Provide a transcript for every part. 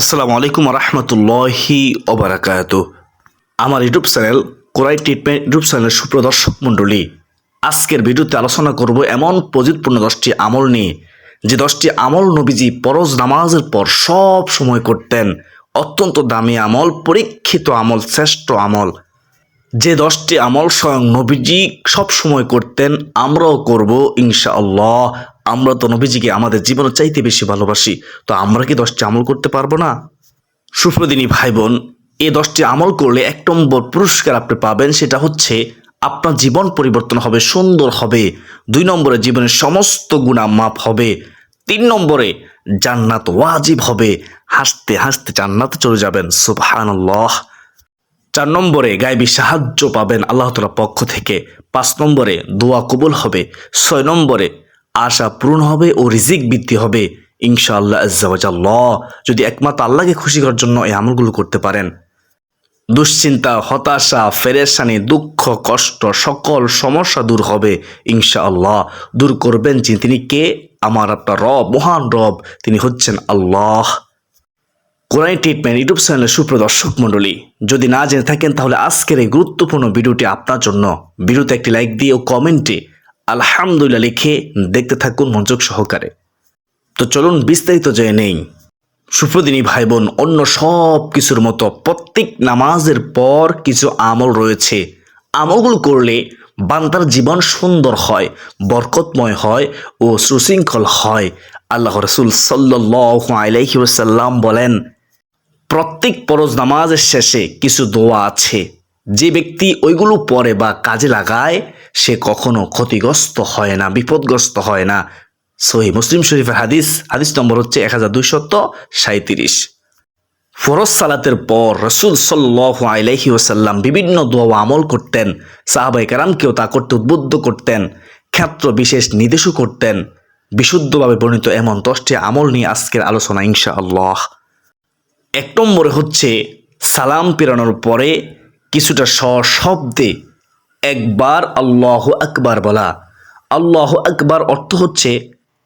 আসসালামু আলাইকুম রহমতুল্লাহি ওবরাকাত আমার YouTube channel core i treatment YouTube চ্যানেলের সুপ্রদর্শক মণ্ডলী। আজকের ভিডিওতে আলোচনা করব এমন প্রযুৎপূর্ণ দশটি আমল নিয়ে, যে দশটি আমল নবীজি পরজ নামাজের পর সব সময় করতেন। অত্যন্ত দামি আমল, পরীক্ষিত আমল, শ্রেষ্ঠ আমল। যে দশটি আমল স্বয়ং নবীজি সব সময় করতেন, আমরাও করব ইনশাআল্লাহ। আমরা তো নবীজিকে আমাদের জীবনের চাইতে বেশি ভালোবাসি, তো আমরা কি দশটি আমল করতে পারব না? সুপ্রদিনী ভাই বোন এই দশটি আমল করলে এক নম্বর পুরস্কার আপনি পাবেন, সেটা হচ্ছে আপনার জীবন পরিবর্তন হবে, সুন্দর হবে। দুই নম্বরে জীবনের সমস্ত গুণা মাপ হবে। তিন নম্বরে জান্নাত ওয়াজিব হবে। হাসতে হাসতে জান্নাতে চলে যাবেন, সুবহানাল্লাহ। চার নম্বরে গায়েবী সাহায্য পাবেন আল্লাহ তালার পক্ষ থেকে। পাঁচ নম্বরে দোয়া কবুল হবে। ছয় নম্বরে আশা পূরণ হবে ও রিজিক বৃদ্ধি হবে। ইনশাআল্লাহ আজ্জাওয়াজাল্লাহ যদি একমাত্র আল্লাহকে খুশি করার জন্য এই আমলগুলো করতে পারেন। দুশ্চিন্তা, হতাশা, ফেরেশানি, দুঃখ, কষ্ট সকল সমস্যা দূর হবে ইনশাআল্লাহ। দূর করবেন যে তিনি কে? আমার আপনার রব, মহান রব, তিনি হচ্ছেন আল্লাহ। কোরআন ট্রিটমেন্ট ইউটিউব চ্যানেলের সুপ্রদর্শক মণ্ডলী, যদি না জেনে থাকেন তাহলে আজকের এই গুরুত্বপূর্ণ ভিডিওটি আপনার জন্য। ভিডিওতে একটি লাইক দিয়ে ও কমেন্টে আলহামদুলিল্লাহ লিখে দেখতে থাকুন মনোযোগ সহকারে। তো চলুন বিস্তারিত জেনে নেই। সুপ্রদিনী ভাই বোন অন্য সব কিছুর মতো প্রত্যেক নামাজের পর কিছু আমল রয়েছে। আমলগুলো করলে বান্দার জীবন সুন্দর হয়, বরকতময় হয় ও সুশৃঙ্খল হয়। আল্লাহ রসুল সাল্লাহ আলাইহি ওসাল্লাম বলেন, প্রত্যেক পরজ নামাজের শেষে কিছু দোয়া আছে। যে ব্যক্তি ওইগুলো পরে বা কাজে লাগায়, সে কখনো ক্ষতিগ্রস্ত হয় না, বিপদগ্রস্ত হয় না। সহি মুসলিম শরীফের হাদিস হাদিস নম্বর হচ্ছে এক হাজার দুইশত সাঁত্রিশ ফরজ সালাতের পর রসুল সাল্লাহ আলাইহি ওসাল্লাম বিভিন্ন দোয়া আমল করতেন সাহাবাই কারামকেও তা করতে উদ্বুদ্ধ করতেন, ক্ষেত্র বিশেষ নির্দেশও করতেন। বিশুদ্ধভাবে বর্ণিত এমন দশটি আমল নিয়ে আজকের আলোচনা ইনশা আল্লাহ এক নম্বরে হচ্ছে সালাম পেরানোর পরে কিছুটা সশব্দে একবার আল্লাহ আকবার বলা। আল্লাহ আকবার অর্থ হচ্ছে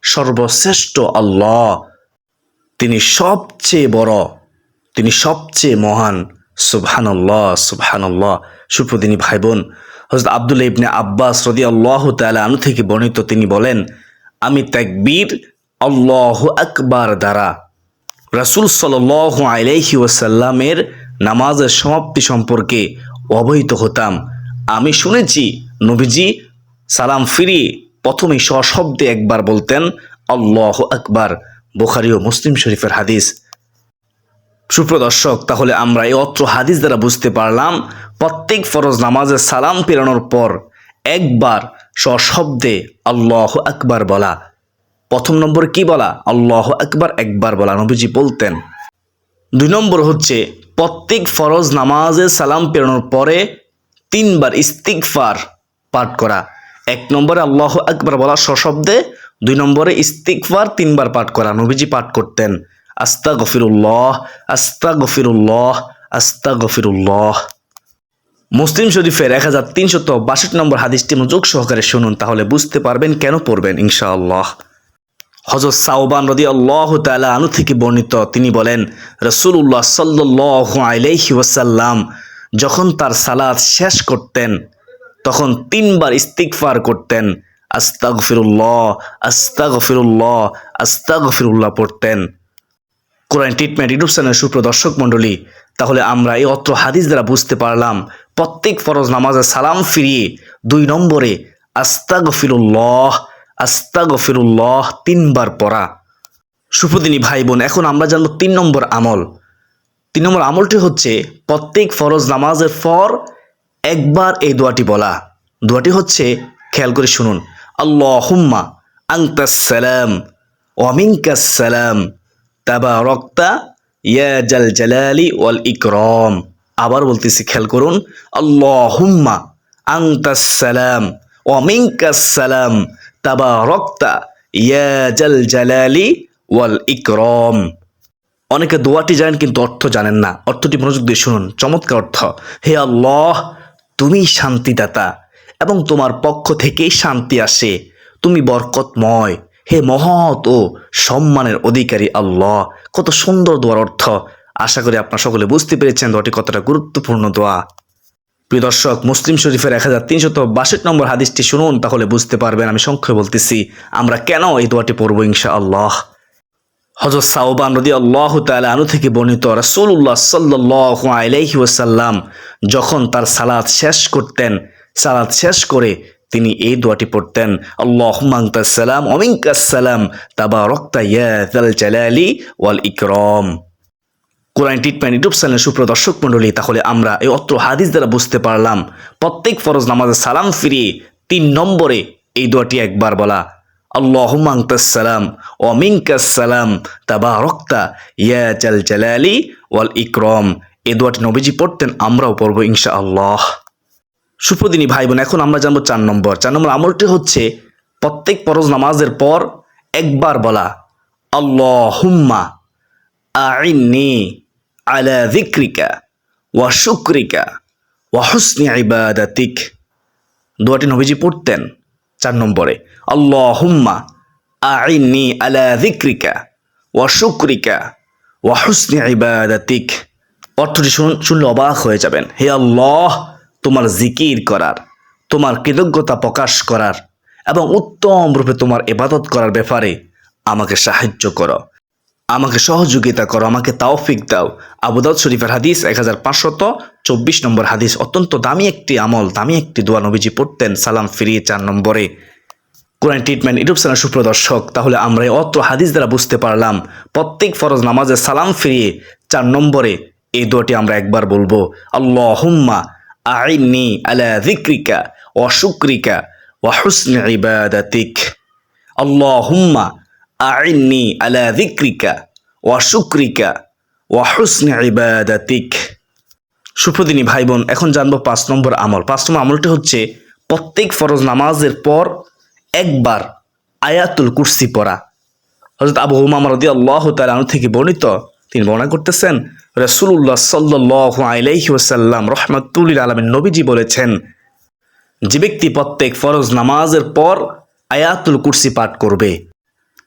সর্বশ্রেষ্ঠ আল্লাহ। তিনি সবচেয়ে বড়, তিনি সবচেয়ে মহান। সুবহানাল্লাহ সুবহানাল্লাহ। সুপ্রদিনী ভাই বোন হজরত আবদুল্লা ইবনে আব্বাস রদি আল্লাহ তালা আনু থেকে বর্ণিত তিনি বলেন, আমি তাকবীর আল্লাহ আকবার দ্বারা রাসুল সাল আলাইহি ওয়াসাল্লামের নামাজের সমাপ্তি সম্পর্কে অবহিত হতাম। আমি শুনেছি নবীজি সালাম ফিরিয়ে প্রথমে সশব্দে একবার বলতেন, আল্লাহ আকবার। বুখারি ও মুসলিম শরীফের হাদিস। সুপ্রদর্শক তাহলে আমরা এই অত্র হাদিস দ্বারা বুঝতে পারলাম, প্রত্যেক ফরজ নামাজের সালাম পেরানোর পর একবার সশব্দে আল্লাহ আকবার বলা। প্রথম নম্বর কি বলা? আল্লাহ আকবার একবার বলা, নবীজি বলতেন। দুই নম্বর হচ্ছে প্রত্যেক ফরজ নামাজে সালাম পেরানোর পরে তিনবার ইস্তিকফার পাঠ করা। এক নম্বরে আল্লাহ আকবার বলা সশব্দে, দুই নম্বরে ইস্তিকফার তিনবার পাঠ করা। নবীজি পাঠ করতেন আস্তা গফিরুল্লাহ আস্তা গফিরুল্লাহ আস্তা গফিরুল্লাহ মুসলিম শরীফের এক হাজার তিনশত বাষট্টি নম্বর হাদিসটি মনোযোগ সহকারে শুনুন, তাহলে বুঝতে পারবেন কেন পড়বেন, ইনশাআল্লাহ। হজরত সাউবান রদি আল্লাহ তালা আনু থেকে বর্ণিত, তিনি বলেন রসুল্লাহ সাল্লাহ আলাইহি ওয়াসাল্লাম যখন তার সালাদ শেষ করতেন, তখন তিনবার ইস্তিকফার করতেন আস্তাগ ফিরুল্লাহ আস্তাগ ফিরুল্লাহ আস্তাগ ফিরুল্লাহ পড়তেন। কোরআন ট্রিটমেন্ট ইউটিউব সুপ্রদর্শক মণ্ডলী, তাহলে আমরা এই অত্র হাদিস দ্বারা বুঝতে পারলাম, প্রত্যেক ফরজ নামাজে সালাম ফিরিয়ে দুই নম্বরে আস্তাগ ফিরুল্লাহ আস্তা গফিরুল্লাহ তিনবার পড়া। সুপ্রদিনী ভাই বোন এখন আমরা জানব তিন নম্বর আমল। তিন নম্বর আমলটি হচ্ছে প্রত্যেক ফরজ নামাজের পর একবার এই দোয়াটি বলা। দোয়াটি হচ্ছে, খেয়াল করে শুনুন আল্লাহ হুম্মা আংতাসালাম ওয়ামিনকাসালাম তাবা রক্তা ইয়া জাল জালালি ওয়াল ইকরম। আবার বলতেছি, খেয়াল করুন আল্লাহ হুম্মা আংতাসালাম ওয়ামিনকাসালাম তাবা রক্তা ইয়া জাল জালালি ওয়াল ইকরম। অনেকে দোয়াটি জানেন কিন্তু অর্থ জানেন না। অর্থটি মনোযোগ দিয়ে শুনুন। চমৎকার অর্থ। হে আল্লাহ, তুমি শান্তিদাতা এবং তোমার পক্ষ থেকেই শান্তি আসে। তুমি বরকতময়। হে মহৎ ও সম্মানের অধিকারী আল্লাহ। কত সুন্দর দোয়ার অর্থ। আশা করি আপনারা সকলে বুঝতে পেরেছেন দোয়াটি কতটা গুরুত্বপূর্ণ দোয়া। প্রিয় দর্শক, মুসলিম শরীফের এক হাজার তিনশত বাষট্টি নম্বর হাদিসটি শুনুন, তাহলে বুঝতে পারবেন, আমি সংক্ষেপে বলতেছি, আমরা কেন এই দোয়াটি পড়ব ইনশা আল্লাহ হজরত সাউবান রদি আল্লাহ আনু থেকে বর্ণিত রাসুল্লাহ সাল্লাহ আলাইহি ওয়াসাল্লাম যখন তার সালাদ শেষ করতেন সালাদ শেষ করে তিনি এই দোয়াটি পড়তেন আল্লাহ সালাম অমিঙ্কাসালাম তাবা রক্তা ইয়াল জালালি ওয়াল ইকরম। কোরআন ট্রিটমেন্ট ইউটিউব চ্যানেল সুপ্রদর্শক মণ্ডলী, তাহলে আমরা এই অত্র হাদিস দ্বারা বুঝতে পারলাম, প্রত্যেক ফরজ নামাজের সালাম ফিরিয়ে তিন নম্বরে এই দোয়াটি একবার বলা, আল্লাহুম্মা সালাম ও মিনকাসালাম তাবা রক্তা ইয়া জাল জালালি ওয়াল ইকরম। এই দোয়াটি নবীজি পড়তেন, আমরাও পড়ব ইনশা আল্লাহ সুপ্রদিনী ভাই বোন, এখন আমরা জানব চার নম্বর। চার নম্বর আমলটি হচ্ছে, প্রত্যেক ফরজ নামাজের পর একবার বলা, আল্লাহুম্মা আইনি আলা যিকরিকা ওয়া শুকরিকা ওয়া হুসনি ইবাদাতিক। দোয়াটি নবীজি পড়তেন চার নম্বরে। আল্লাহুম্মা আইনি আলা যিকরিকা ওয়া শুকরিকা ওয়া হুসনি ইবাদাতিক। অর্থটি শুন শুনলে অবাক হয়ে যাবেন। হে আল্লাহ, তোমার জিকির করার, তোমার কৃতজ্ঞতা প্রকাশ করার এবং উত্তম রূপে তোমার ইবাদত করার ব্যাপারে আমাকে সাহায্য করো। আমাকে সহযোগিতা করো, আমাকে তাওফিক দাও। আবুদাউদ শরীফের হাদিস এক হাজার পাঁচশত চব্বিশ নম্বর হাদিস। অত্যন্ত দামি একটি আমল, দামি একটি দোয়া নবীজি পড়তেন, সালাম ফিরিয়ে চার নম্বরে। কোরআন ট্রিটমেন্ট ইউটিউব চ্যানেল সুপ্রদর্শক, তাহলে আমরা এই অত্র হাদিস দ্বারা বুঝতে পারলাম, প্রত্যেক ফরজ নামাজে সালাম ফিরিয়ে চার নম্বরে। এই দোয়াটি আমরা একবার বলব আল্লাহ হুম্মা আইনি আলা যিকরিকা ওয়া শুকরিকা ওয়া হুসনি ইবাদাতিক। আল্লাহুম্মা আইনি আলা যিকরিকা ওয়া শুকরিকা ওয়া হুসনি ইবাদাতিক সুপ্রদিনী ভাই বোন এখন জানব পাঁচ নম্বর আমল। পাঁচ নম্বর আমলটি হচ্ছে প্রত্যেক ফরজ নামাজের পর একবার আয়াতুল কুরসি পড়া। হজরত আবু হুমাম রদি আল্লাহ তালু থেকে বর্ণিত, তিনি বর্ণনা করতেছেন রসুল্লাহ সাল্লাহ আলাইহি ওসাল্লাম রহমতুল্লিল আলমিন নবীজি বলেছেন, যে ব্যক্তি প্রত্যেক ফরজ নামাজের পর আয়াতুল কুরসি পাঠ করবে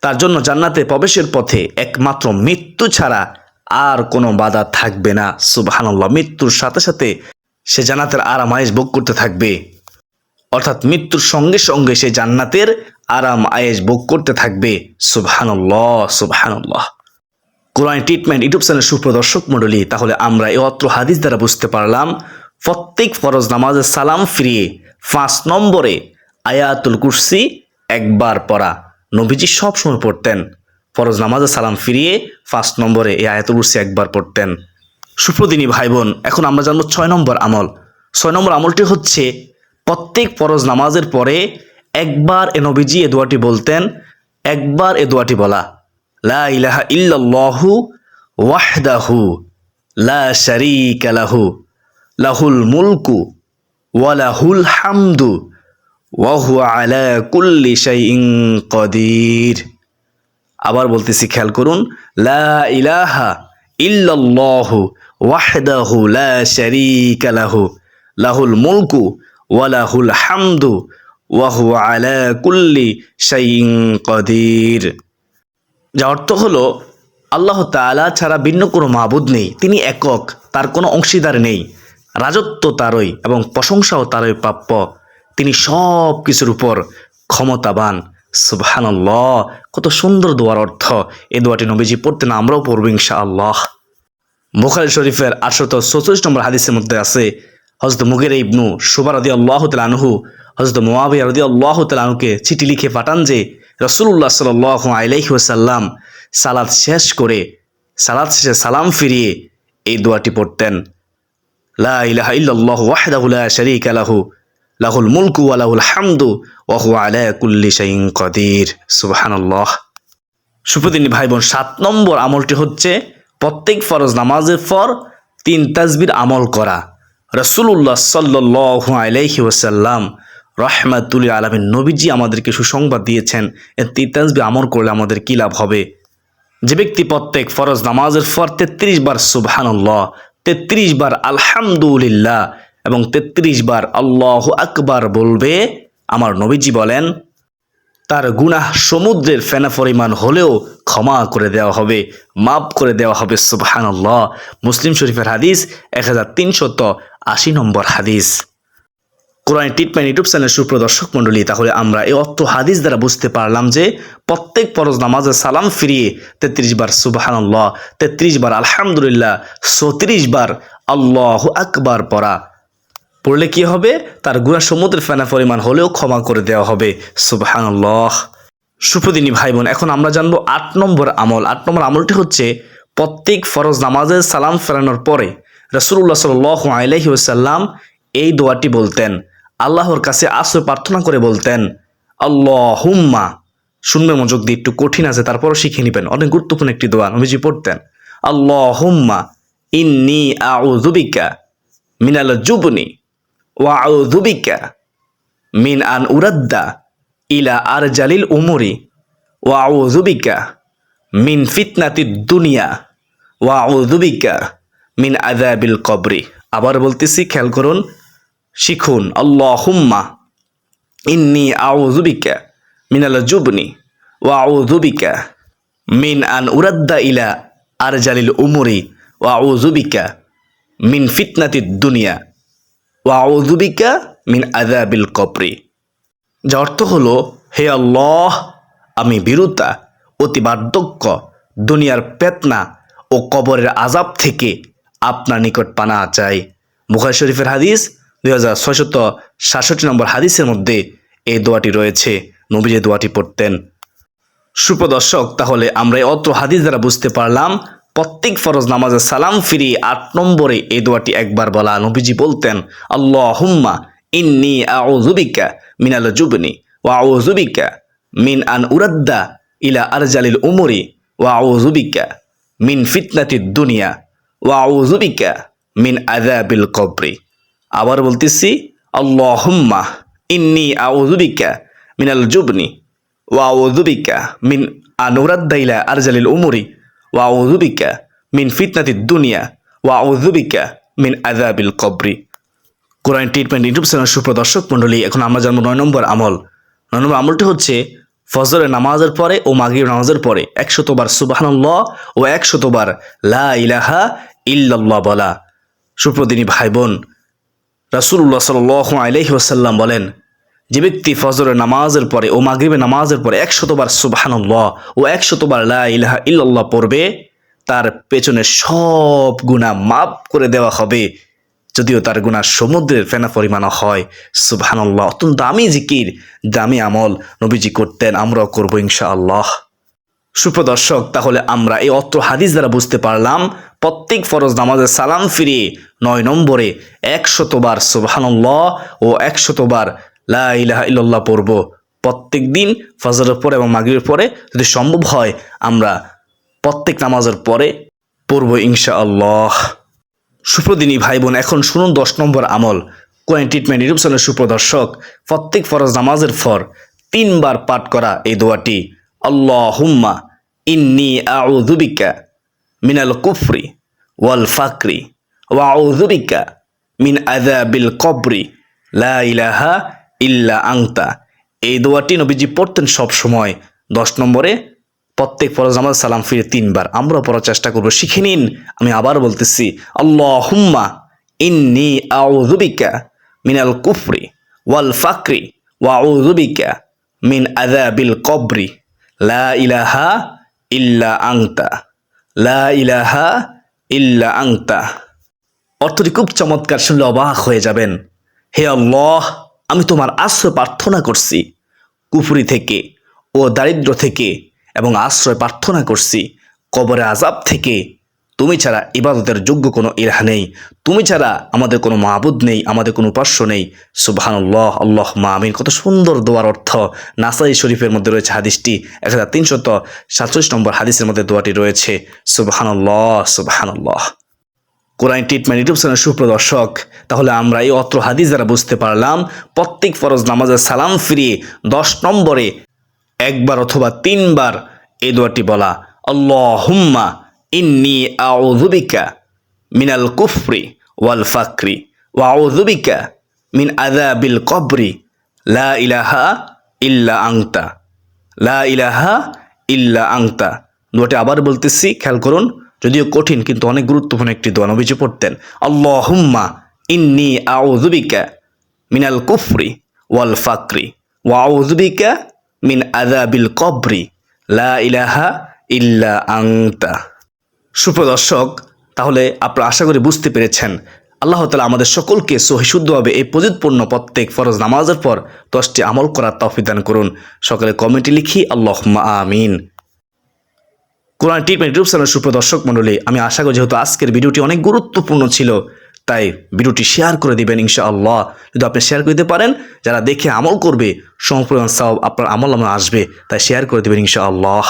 তার জন্য জান্নাতে প্রবেশের পথে একমাত্র মৃত্যু ছাড়া আর কোনো বাধা থাকবে না। সুবহানাল্লাহ, মৃত্যুর সাথে সাথে সে জান্নাতের আরাম আয়েস ভোগ করতে থাকবে। অর্থাৎ মৃত্যুর সঙ্গে সঙ্গে সে জান্নাতের আরাম আয়েস ভোগ করতে থাকবে। সুবহানাল্লাহ সুবহানাল্লাহ। কোরআন ট্রিটমেন্ট ইউটিউব চ্যানেল সুপ্রদর্শক মণ্ডলী, তাহলে আমরা এই অত্র হাদিস দ্বারা বুঝতে পারলাম, প্রত্যেক ফরজ নামাজের সালাম ফিরিয়ে পাঁচ নম্বরে আয়াতুল কুরসি একবার পড়া। নবীজি সব সময় পড়তেন। ফরজ নামাজের সালাম ফিরিয়ে ফার্স্ট নম্বরে এই আয়াতুল কুরসি একবার পড়তেন। সুপ্রদিনী ভাই বোন এখন আমরা জানব ছয় নম্বর আমল। ছয় নম্বর আমলটি হচ্ছে, প্রত্যেক ফরজ নামাজের পরে একবার এ নবীজি এ দোয়াটি বলতেন, একবার এ দোয়াটি বলা, লা ইলাহা ইল্লাল্লাহু ওয়াহদাহু লা শারীকা লাহু, লাহুল মুলকু ওয়া লাহুল হামদু কুল্লি কদির। আবার বলতেছি, খেয়াল করুন, লা ইলাহা ইল্লাল্লাহু ওয়াহদাহু লা লাহু, লাহুল মুলকু ওয়া লাহুল হামদু কুল্লি কদির। অর্থ হলো, আল্লাহ তাআলা ছাড়া ভিন্ন কোনো মাবুদ নেই, তিনি একক, তার কোনো অংশীদার নেই, রাজত্ব তারই এবং প্রশংসাও তারই প্রাপ্য। তিনি সব কিছুর উপর ক্ষমতাবান। সুবহানাল্লাহ, কত সুন্দর দোয়ার অর্থ। এই দোয়াটি নবীজি পড়তেন, আমরাও পড়ব ইনশা আল্লাহ বুখারি শরীফের আটশত চৌচল্লিশ নম্বর হাদিসের মধ্যে আছে হজরত মুগের ইবনু সুবার রদি আল্লাহ তালানহু হজরত মোয়াবিয়া রদি আল্লাহ তালানুকে চিঠি লিখে পাঠান যে রসুল্লাহ সাল আলাইহি ওসাল্লাম সালাদ শেষ করে সালাদ শেষে সালাম ফিরিয়ে এই দোয়াটি পড়তেন। লা ইলাহা ইল্লাল্লাহ ওয়াহদাহু লা শারীকা লাহু লাহুল মুলকু ওয়া লাহুল হামদু ওয়া হুয়া আলা কুল্লি শাইইন কাদির। সুবহানাল্লাহ। সুপ্রদিনী ভাই বোন সাত নম্বর আমলটি হচ্ছে প্রত্যেক ফরজ নামাজের পর তিন তাজবির আমল করা। রসুল্লাহ সাল্লাহ আলাইহি ওসাল্লাম রহমাতুল আলমের নবীজি আমাদেরকে সুসংবাদ দিয়েছেন তিন তাজবি আমল করলে আমাদের কী লাভ হবে? যে ব্যক্তি প্রত্যেক ফরজ নামাজের পর তেত্রিশ বার সুবহানাল্লাহ, তেত্রিশ বার আলহামদুলিল্লাহ এবং তেত্রিশ বার আল্লাহ আকবার বলবে, আমার নবীজি বলেন, তার গুনাহ সমুদ্রের ফেনা পরিমাণ হলেও ক্ষমা করে দেওয়া হবে, মাফ করে দেওয়া হবে, সুবহানাল্লাহ। মুসলিম শরীফের হাদিস এক হাজার তিনশত আশি নম্বর হাদিস। কোরআন ট্রিটমেন্ট ইউটিউব চ্যানেল সুপ্রদর্শক মণ্ডলী, তাহলে আমরা এই অত্র হাদিস দ্বারা বুঝতে পারলাম যে, প্রত্যেক ফরজ নামাজে সালাম ফিরিয়ে তেত্রিশ বার সুবাহান্লাহ তেত্রিশ বার আলহামদুলিল্লাহ চৌত্রিশ বার আল্লাহ আকবার পড়া পড়লে কি হবে? তার গুণা সমুদ্রের ফেনা পরিমাণ হলেও ক্ষমা করে দেওয়া হবে। সুবাহান্লাহ সুপ্রদিনী ভাই বোন এখন আমরা জানব আট নম্বর আমল। আট নম্বর আমলটি হচ্ছে প্রত্যেক ফরজ নামাজের সালাম ফেরানোর পরে রসুল্লাহ সাল আলহি এই দোয়াটি বলতেন। আল্লাহর কাছে আশ্রয় প্রার্থনা করে বলতেন আল্লাহ হুম্মা শুনবে মনোযোগ দিয়ে, একটু কঠিন আছে, তারপরও শিখে নেবেন। অনেক গুরুত্বপূর্ণ একটি দোয়া নবীজি পড়তেন আল্লাহ হুম্মা ইন্নি আউযুবিকা মিনাল জুবনি। ওয়া আউযুবিকা মিন আন উরাদ্দা ইলা আর জালিল উমরি। ওয়া আউযুবিকা মিন ফিতনাতি দুনিয়া। ওয়া আউযুবিকা মিন আযাবিল কবরি। আবার বলতেছি, খেয়াল করুন, শিখুন আল্লাহ হুম্মা ইন্নি আউযুবিকা মিনাল জুবনি। ওয়া মিন আন উরাদ্দা ইলা আর জালিল উমরি। ওয়া মিন ফিতনাতি দুনিয়া। ওয়া আউযুবিকা মিন আযাবিল কবরি। যার অর্থ হলো, হে আল্লাহ, আমি বিরুতা, অতি বার্ধক্য, দুনিয়ার পেতনা ও কবরের আজাব থেকে আপনার নিকট পানা চাই। বুখারি শরীফের হাদিস দুই হাজার ছয়শত সাতষট্টি নম্বর হাদিসের মধ্যে এই দোয়াটি রয়েছে। নবী যে দোয়াটি পড়তেন। সুপ্রদর্শক, তাহলে আমরা এই অত্র হাদিস দ্বারা বুঝতে পারলাম প্রত্যেক ফরজ নামাজে সালাম ফিরিয়ে আট নম্বরে এই দোয়াটি একবার বলা নবীজি বলতেন আল্লাহ হুম্মা ইন্নি আউযুবিকা মিনাল জুবনি ওয়া আউযুবিকা মিন আন উরাদ্দা ইলা আরজালিল উমরি ওয়া আউযুবিকা মিন ফিতনাতি দুনিয়া ওয়া আউযুবিকা মিন আযাবিল কবরি। আবার বলতেছি আল্লাহ হুম্মা ইন্নি আউযুবিকা মিনাল জুবনি ওয়া আউযুবিকা মিন আন উরাদ্দা ইলা আরজালিল উমরি ওয়া আউযুবিকা মিন ফিতনাতি দুনিয়া ওয়া আউযুবিকা মিন আযাবিল কবরি কোরআন ট্রিটমেন্ট ইউটিউব চ্যানেল সুপ্রদর্শক মণ্ডলী, এখন আমরা জানব নয় নম্বর আমল। নয় নম্বর আমলটি হচ্ছে ফজরের নামাজের পরে ও মাগরিব নামাজের পরে একশতবার সুবাহান্লাহ ও একশতবার লা ইলাহা ইল্লাল্লাহ বলা। সুপ্রদিনী ভাই বোন রাসুল্লাহ সাল আলহি ওসাল্লাম বলেন যে ব্যক্তি ফজরের নামাজের পরে ও মাগরিবের নামাজের পরে একশতবার সুবাহান্লাহ ও একশতবার লা ইলাহা ইল্লাল্লাহ পড়বে, তার পেছনে সব গুণা মাফ করে দেওয়া হবে। যদিও তার গুণা সমুদ্রের ফেনা পরিমাণ হয়। সুবহানাল্লাহ, অত্যন্ত দামি জিকির, দামি আমল। নবীজি করতেন, আমরাও করব ইনশাআল্লাহ। সুপ্রদর্শক, তাহলে আমরা এই অত্র হাদিস দ্বারা বুঝতে পারলাম, প্রত্যেক ফরজ নামাজের সালাম ফিরিয়ে নয় নম্বরে একশতবার সুবহানাল্লাহ ও একশতবার লা ইলাহা পড়ব। প্রত্যেক দিন ফজরের পরে এবং মাগরিবের পরে যদি সম্ভব হয়, আমরা প্রত্যেক নামাজের পরে পড়ব ইনশাআল্লাহ। সুপ্রদিনী ভাই বোন এখন শুনুন দশ নম্বর আমল। কোয়েন ট্রিটমেন্ট চ্যানেল সুপ্রদর্শক, প্রত্যেক ফরজ নামাজের ফর তিনবার পাঠ করা এই দোয়াটি আল্লাহ হুম্মা ইন্নি আউযুবিকা মিনাল কুফরি ওয়াল ফাকরি ওয়া আউযুবিকা মিন আযাবিল কবরি, লা ইলাহা ইল্লা আংতা। এই দোয়াটি নবীজি পড়তেন সব সময়। দশ নম্বরে, প্রত্যেক ফরজ নামাজ সালাম ফিরে তিনবার। আমরা পড়ার চেষ্টা করব, শিখে নিন। আমি আবার বলতেছি আল্লাহ হুম্মা ইন্নি আউযুবিকা মিনাল কুফরি ওয়াল ফাকরি ওয়া আউযুবিকা মিন আযাবিল কবরি। লা ইলাহা ইল্লা আংতা। লা ইলাহা ইল্লা আংতা। অর্থটি খুব চমৎকার, শুনলে অবাক হয়ে যাবেন। হে আল্লাহ আমি তোমার আশ্রয় প্রার্থনা করছি। কুফুরি থেকে ও দারিদ্র থেকে এবং আশ্রয় প্রার্থনা করছি। কবরে আজাব থেকে। তুমি ছাড়া ইবাদতের যোগ্য কোনো ইরাহ নেই। তুমি ছাড়া আমাদের কোনো মাহবুদ নেই, আমাদের কোনো উপাস্য নেই। সুবহানাল্লাহ আল্লাহ আমিন। কত সুন্দর দোয়ার অর্থ। নাসাই শরীফের মধ্যে রয়েছে হাদিসটি। এক হাজার তিনশত সাতচল্লিশ নম্বর হাদিসের মধ্যে দোয়াটি রয়েছে। সুবহানাল্লাহ সুবহানাল্লাহ। কোরআন ট্রিটমেন্ট ইউটিউব চ্যানেল সুপ্রদর্শক, তাহলে আমরা এই অত্র হাদিস দ্বারা বুঝতে পারলাম, প্রত্যেক ফরজ নামাজের সালাম ফিরিয়ে দশ নম্বরে একবার অথবা তিনবার এই দোয়াটি বলা, আল্লাহুম্মা ইন্নি আউযুবিকা মিনাল কুফরি ওয়াল ফাকরি ওয়া আউযুবিকা মিন আযাবিল কবরি, লা ইলাহা ইল্লা আংতা লা ইলাহা ইল্লা আংতা দোয়াটি আবার বলতেছি, খেয়াল করুন যদিও কঠিন, কিন্তু অনেক গুরুত্বপূর্ণ একটি দোয়া নবীজি পড়তেন। আল্লাহুম্মা ইন্নি আউযুবিকা মিনাল কুফরি ওয়াল ফাকরি ওয়া আউযুবিকা মিন আযাবিল কবরি। লা ইলাহা ইল্লা আংতা সুপ্রদর্শক, তাহলে আপনারা আশা করি বুঝতে পেরেছেন, আল্লাহ তালা আমাদের সকলকে সহিশুদ্ধভাবে এই প্রযুৎপূর্ণ প্রত্যেক ফরজ নামাজের পর দশটি আমল করার তফিদান করুন। সকালে কমেন্টে লিখি আল্লাহ আমিন। কোরআন ট্রিটমেন্ট ইউটিউব চ্যানেল সুপ্রদর্শক মণ্ডলী, আমি আশা করি যেহেতু আজকের ভিডিওটি অনেক গুরুত্বপূর্ণ ছিল, তাই ভিডিওটি শেয়ার করে দিবেন ইনশাআল্লাহ। যদি আপনি শেয়ার করে দিতে পারেন, যারা দেখে আমল করবে, সম্পূর্ণ সব আপনার আমল আমার আসবে, তাই শেয়ার করে দেবেন ইনশাআল্লাহ।